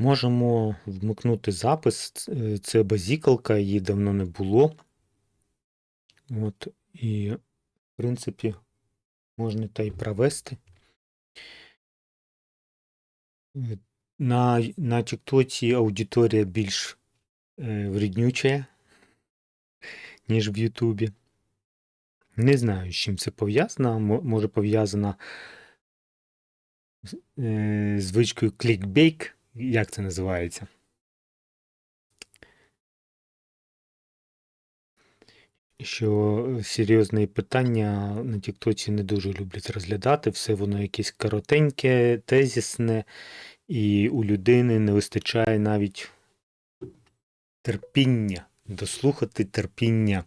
Можемо вмикнути запис. Е, Це базікалка, її давно не було. От, і, в принципі, можна та й провести. Е, На, на Тіктоці аудиторія більш е, вреднюча, ніж в Ютубі. Не знаю, з чим це пов'язано. Може пов'язано е, звичкою клікбейк, як це називається. Що серйозні питання на Тіктоці не дуже люблять розглядати, все воно якесь коротеньке, тезісне, і у людини не вистачає навіть терпіння, дослухати терпіння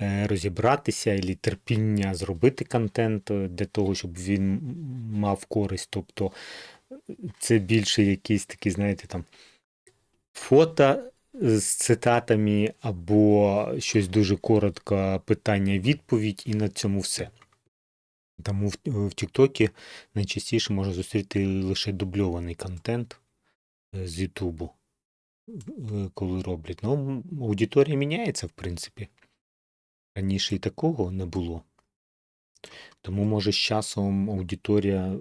е, розібратися, і терпіння зробити контент е, для того, щоб він мав користь. Тобто це більше якісь такі, знаєте, там фото з цитатами або щось дуже коротко, питання-відповідь, і на цьому все. Тому в, Тіктокі найчастіше можна зустріти лише дубльований контент е, з Ютубу, е, коли роблять. Ну, аудиторія міняється, в принципі. Раніше і такого не було. Тому, може, з часом аудиторія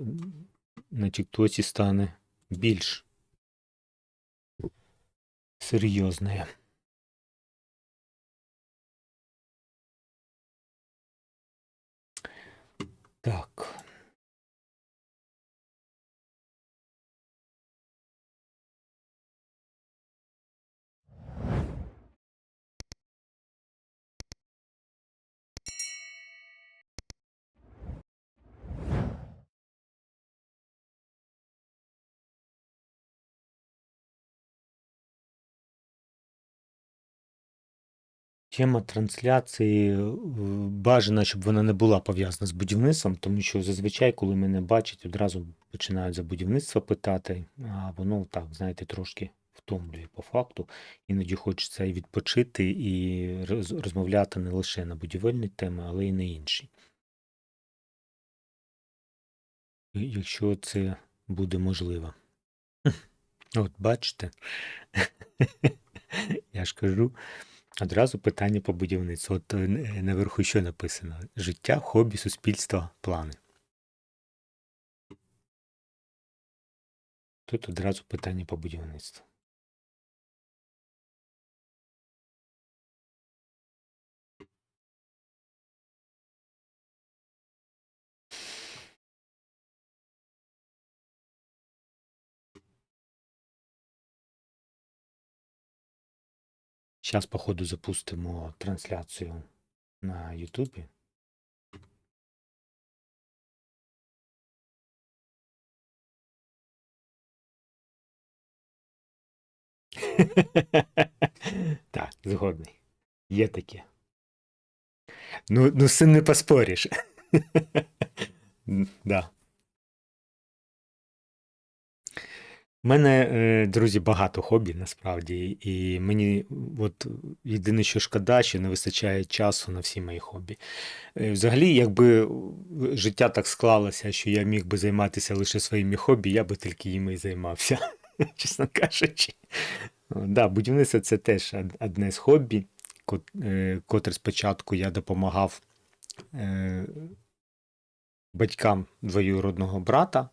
на Тіктоці стане більш серйозною. Так. Тема трансляції е, бажано, щоб вона не була пов'язана з будівництвом, тому що зазвичай, коли мене бачать, одразу починають за будівництво питати, а воно так, знаєте, трошки втомлює по факту. Іноді хочеться і відпочити, і розмовляти не лише на будівельні теми, але й на інші. Якщо це буде можливо. От бачите, я ж кажу, одразу питання по будівництву. От е, наверху що написано? Життя, хобі, суспільство, плани. Тут одразу питання по будівництву. Зараз, походу, запустимо трансляцію на Ютубі. Так, згодний. Є таке. Ну, ну з не поспориш. Да. Мене, е, друзі, багато хобі насправді, і мені от єдине, що шкода, що не вистачає часу на всі мої хобі. Е, Взагалі, якби життя так склалося, що я міг би займатися лише своїми хобі, я би тільки їми і займався, чесно кажучи. Да, будівництво це теж одне з хобі, е, котре спочатку я допомагав батькам двоюродного брата.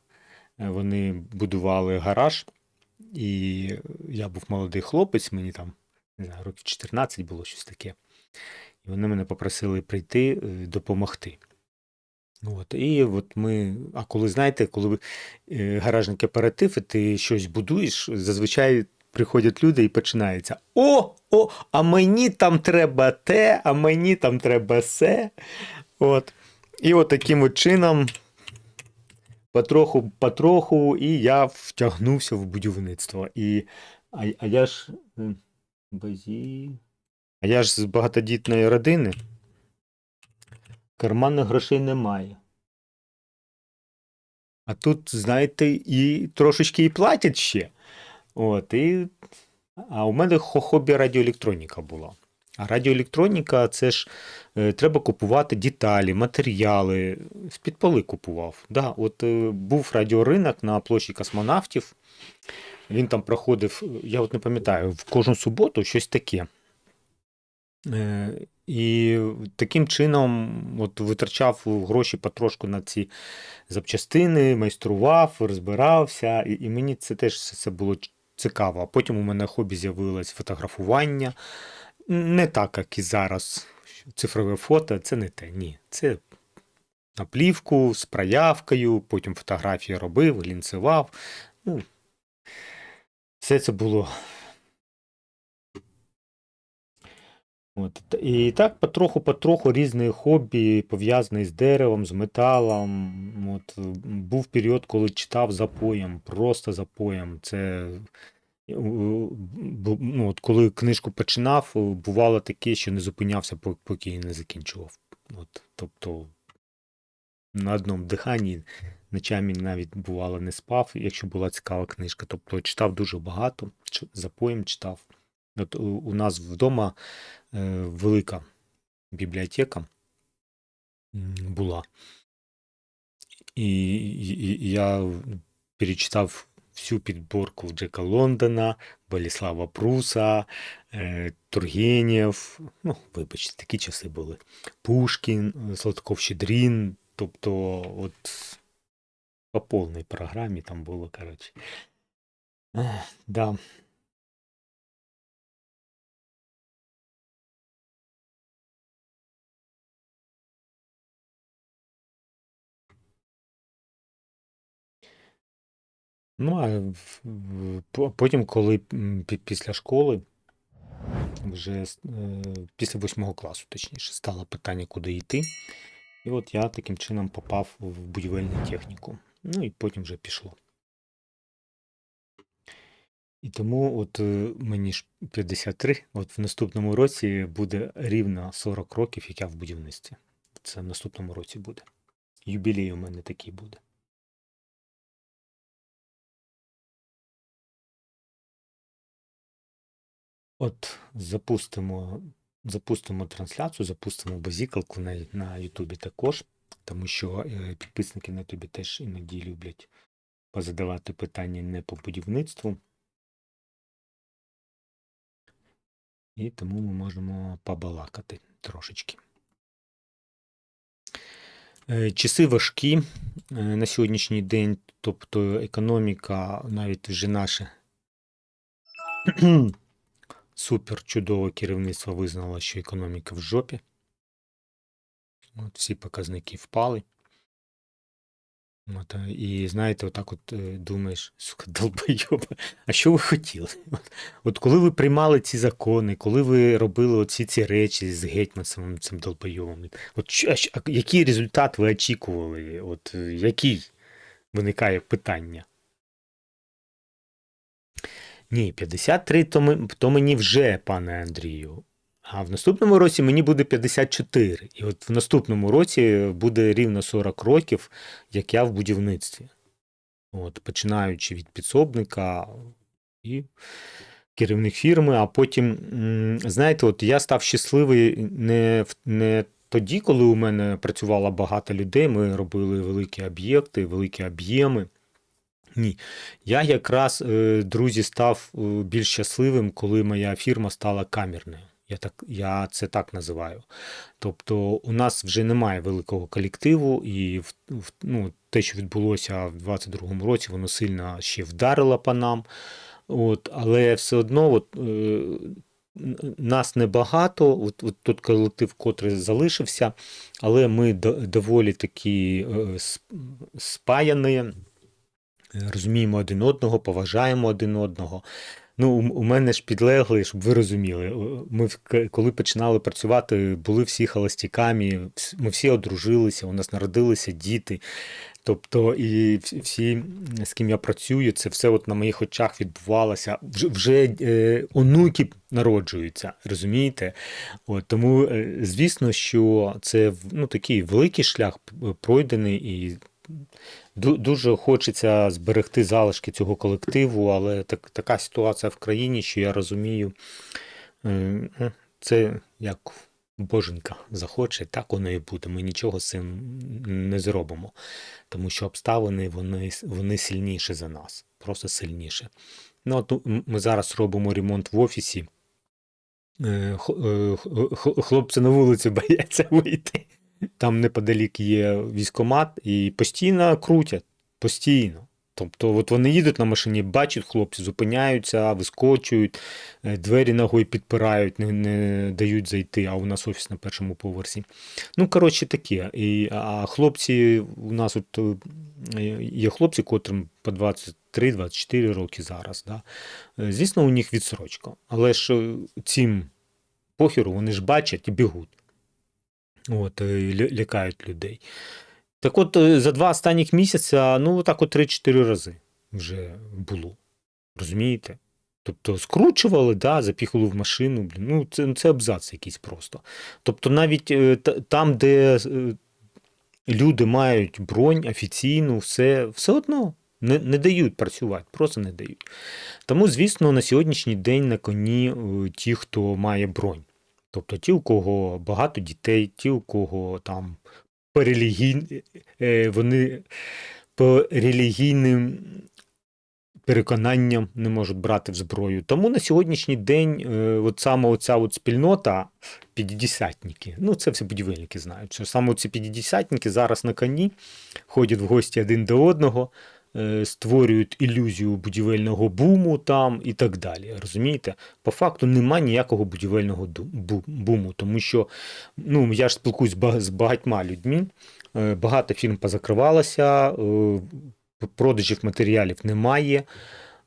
Е, Вони будували гараж, і я був молодий хлопець, мені там не знаю, років 14 було щось таке. І вони мене попросили прийти е, допомогти. От, і от ми, а коли знаєте, коли ви, е, гаражний кооператив, і ти щось будуєш, зазвичай приходять люди і починається: О, о, а мені там треба те, а мені там треба се. От. І от таким от чином, потроху, потроху, і я втягнувся в будівництво. І, а, а я ж. е, Базі... А я ж з багатодітної родини. Карманних грошей немає. А тут, знаєте, і трошечки і платять ще. От, і... А у мене хобі радіоелектроніка була. А радіоелектроніка це ж е, треба купувати деталі, матеріали. З-під поли купував. Да, от е, був радіоринок на площі космонавтів. Він там проходив, я от не пам'ятаю, в кожну суботу щось таке. Е, І таким чином от витрачав гроші потрошку на ці запчастини, майстрував, розбирався, і, і мені це теж це було цікаво. А потім у мене хобі з'явилось фотографування. Не так, як і зараз. Цифрове фото це не те. Ні. Це на плівку з проявкою, потім фотографії робив, лінцевав. Ну, все це було. От. І так потроху-потроху різні хобі пов'язані з деревом, з металом. От. Був період, коли читав запоєм, просто запоєм. Це ну, от коли книжку починав, бувало таке, що не зупинявся, поки її не закінчував. От. Тобто на одному диханні ночами навіть бувало не спав, якщо була цікава книжка. Тобто читав дуже багато, запоєм читав. От у нас вдома е, велика бібліотека була. І, і, і я перечитав всю підборку Джека Лондона, Боліслава Пруса, е, Тургенєв. Ну, вибачте, такі часи були. Пушкін, е, Сладков Щедрін. Тобто, от по повній програмі там було, коротше. Да. Ну, а потім, коли після школи, вже е, після восьмого класу, точніше, стало питання, куди йти. І от я таким чином попав в будівельну техніку. Ну і потім вже пішло. І тому от е, мені ж 53, от в наступному році буде рівно 40 років, як я в будівництві. Це в наступному році буде. Юбілей у мене такий буде. От запустимо, запустимо трансляцію, запустимо базікалку на, на Ютубі також, тому що е, підписники на Ютубі теж іноді люблять позадавати питання не по будівництву. І тому ми можемо побалакати трошечки. Е, Часи важкі е, на сьогоднішній день, тобто економіка, навіть вже наше супер чудове керівництво визнало, що економіка в жопі. От всі показники впали. От, е, і знаєте, отак от е, думаєш, сука, долбойоба, а що ви хотіли? От, от коли ви приймали ці закони, коли ви робили оці ці речі з гетьманцем цим долбойовим, от а який результат ви очікували? От е, який виникає питання? Ні, 53 то, ми, то мені вже, пане Андрію. А в наступному році мені буде 54. І от в наступному році буде рівно 40 років, як я в будівництві. От, починаючи від підсобника і керівник фірми, а потім, знаєте, от я став щасливий не, не тоді, коли у мене працювало багато людей, ми робили великі об'єкти, великі об'єми. Ні. Я якраз, е, друзі, став е, більш щасливим, коли моя фірма стала камерною. Я, так, я це так називаю. Тобто у нас вже немає великого колективу, і в, в- ну, те, що відбулося в 22-му році, воно сильно ще вдарило по нам. От, але все одно от, е, нас небагато, от, от тут колектив, котрий залишився, але ми до- доволі такі е, сп- спаяні. Розуміємо один одного, поважаємо один одного. Ну, у мене ж підлеглий, щоб ви розуміли. Ми коли починали працювати, були всі холостяками, ми всі одружилися, у нас народилися діти. Тобто, і всі, з ким я працюю, це все от на моїх очах відбувалося. Вже, вже е, онуки народжуються, розумієте? От, тому, е, звісно, що це ну, такий великий шлях пройдений, і Дуже хочеться зберегти залишки цього колективу, але так, така ситуація в країні, що я розумію, е, ну, це як боженька захоче, так воно і буде. Ми нічого з цим не зробимо. Тому що обставини вони, вони сильніші за нас, просто сильніше. Ну, от ми зараз робимо ремонт в офісі. Е, е, Хлопці на вулицю бояться вийти. Там неподалік є військомат і постійно крутять. Постійно. Тобто, от вони їдуть на машині, бачать хлопці, зупиняються, вискочують, е, двері ногою підпирають, не, не дають зайти, а у нас офіс на першому поверсі. Ну, коротше, таке. І, а хлопці, у нас от е, є хлопці, котрим по 23-24 роки зараз. Да? Е, Звісно, у них відсрочка. Але ж цим похеру вони ж бачать і бігуть. От, е, лякають людей. Так от, е, за два останніх місяця, ну, так от 3-4 рази вже було. Розумієте? Тобто скручували, да, запіхали в машину. Блін, ну, це, це абзац якийсь просто. Тобто, навіть е, там, де люди мають бронь офіційну, все, все одно не, не дають працювати, просто не дають. Тому, звісно, на сьогоднішній день на коні ті, хто має бронь. Тобто ті, у кого багато дітей, ті, у кого там по релігій... е, вони по релігійним переконанням не можуть брати в зброю. Тому на сьогоднішній день е, от саме оця от спільнота п'ятдесятники, ну це всі будівельники знають, що саме ці п'ятдесятники зараз на коні ходять в гості один до одного, створюють ілюзію будівельного буму там і так далі. Розумієте? По факту нема ніякого будівельного буму, тому що ну, я ж спілкуюсь з багатьма людьми, е, багато фірм позакривалося, е, продажів матеріалів немає.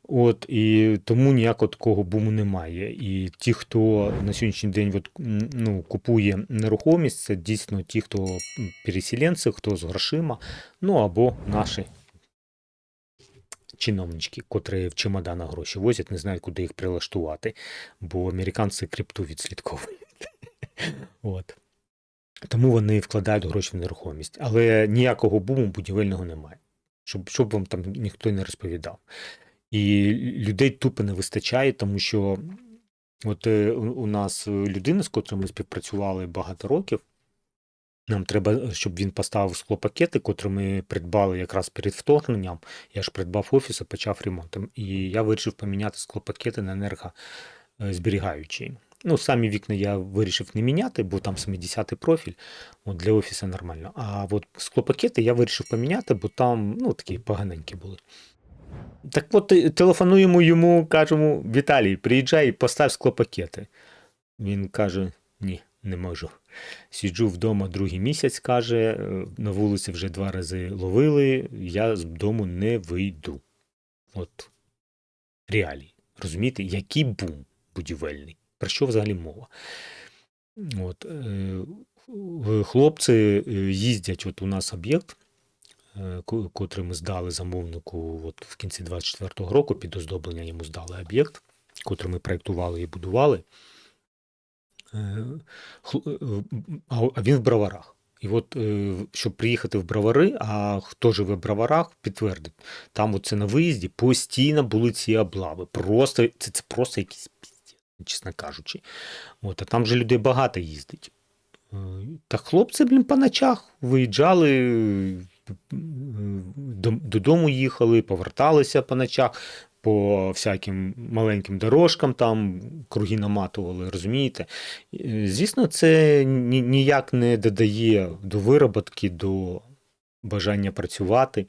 От, і тому ніякого такого буму немає. І ті, хто на сьогоднішній день от, ну, купує нерухомість, це дійсно ті, хто переселенці, хто з грошима, ну або наші чиновнички, котрі в чемоданах гроші возять, не знають, куди їх прилаштувати, бо американці крипту відслідковують. От. Тому вони вкладають гроші в нерухомість. Але ніякого буму будівельного немає. Щоб, щоб вам там ніхто не розповідав. І людей тупо не вистачає, тому що от е, у нас людина, з котрою ми співпрацювали багато років. Нам треба, щоб він поставив склопакети, котрі ми придбали якраз перед вторгненням. Я ж придбав офіс і почав ремонтом. І я вирішив поміняти склопакети на енергозберігаючі. Ну, самі вікна я вирішив не міняти, бо там 70-й профіль, от для офісу нормально. А от склопакети я вирішив поміняти, бо там ну, такі поганенькі були. Так от е, телефонуємо йому, кажемо: Віталій, приїжджай, постав склопакети. Він каже: ні, не можу. Сиджу вдома другий місяць, каже, е, на вулиці вже два рази ловили, я з дому не вийду. От реалії. Розумієте, який бум будівельний? Про що взагалі мова? От, е, хлопці е, їздять, от у нас об'єкт, котрий ми здали замовнику от в кінці 24-го року, під оздоблення йому здали об'єкт, котрий ми проєктували і будували. Е, е, А він в броварах. І от, е, щоб приїхати в бровари, а хто живе в броварах, підтвердить, там от це на виїзді постійно були ці облави. Просто, це, це просто якийсь піздець, чесно кажучи. От, а там же людей багато їздить. Та хлопці, блін, по ночах виїжджали, додому їхали, поверталися по ночах, по всяким маленьким дорожкам там круги наматували, розумієте? Е, Звісно, це ніяк не додає до вироботки, до бажання працювати.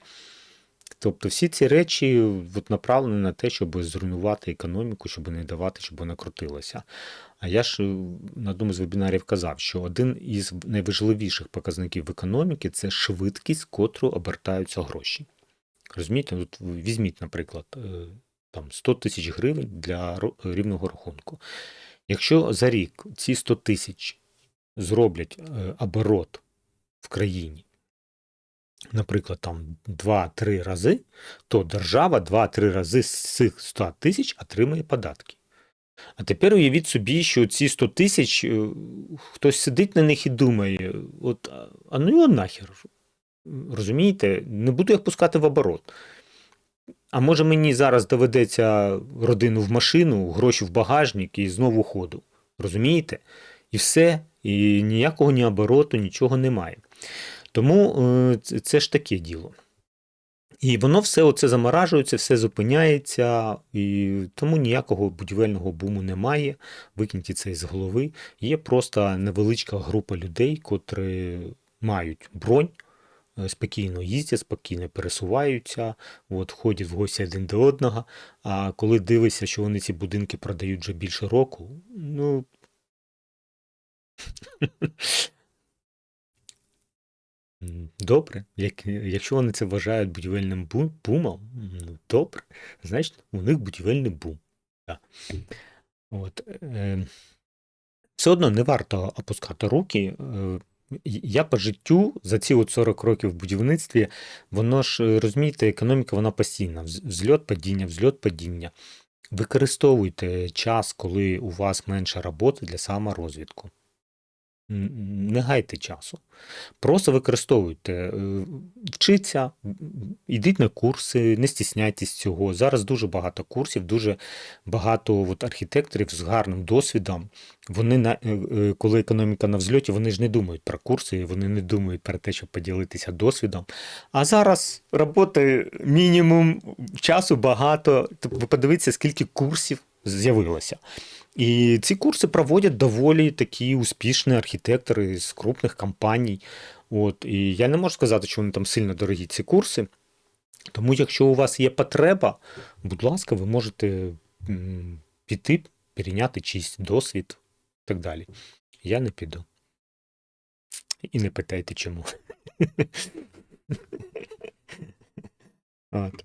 Тобто всі ці речі от, направлені на те, щоб зруйнувати економіку, щоб не давати, щоб вона крутилася. А я ж е, на одному з вебінарів казав, що один із найважливіших показників економіки це швидкість, котру обертаються гроші. Розумієте, от візьміть, наприклад, е, там 100 тисяч гривень для рівного рахунку. Якщо за рік ці 100 тисяч зроблять е, оборот в країні, наприклад, там 2-3 рази, то держава 2-3 рази з цих 100 тисяч отримує податки. А тепер уявіть собі, що ці 100 тисяч е, хтось сидить на них і думає: от, а- ну його нахер. Розумієте, не буду їх пускати в оборот. А може мені зараз доведеться родину в машину, гроші в багажник і знову ходу. Розумієте? І все, і ніякого ні обороту, нічого немає. Тому е, це- ж таке діло. І воно все оце заморажується, все зупиняється, і тому ніякого будівельного буму немає. Викиньте це з голови. Є просто невеличка група людей, котрі мають бронь, спокійно їздять, спокійно пересуваються, от, ходять в гості один до одного. А коли дивишся, що вони ці будинки продають вже більше року, ну. Добре, як, якщо вони це вважають будівельним бу- бумом, ну добре, значить у них будівельний бум. Да. От, е, все одно не варто опускати руки. Е, я по життю за ці от 40 років в будівництві, воно ж, е, розумієте, економіка вона постійна. Вз- Взльот, падіння, взльот, падіння. Використовуйте час, коли у вас менше роботи для саморозвитку. Не гайте часу. Просто використовуйте, е, вчіться, м, на курси, не стісняйтесь цього. Зараз дуже багато курсів, дуже багато от архітекторів з гарним досвідом. Вони на е, е, коли економіка на взльоті, вони ж не думають про курси, вони не думають про те, щоб поділитися досвідом. А зараз роботи мінімум, часу багато. Ви подивіться, скільки курсів з'явилося. І ці курси проводять доволі такі успішні архітектори з крупних компаній. От, і я не можу сказати, що вони там сильно дорогі ці курси. Тому, якщо у вас є потреба, будь ласка, ви можете піти, перейняти чийсь досвід і так далі. Я не піду. І не питайте чому. От.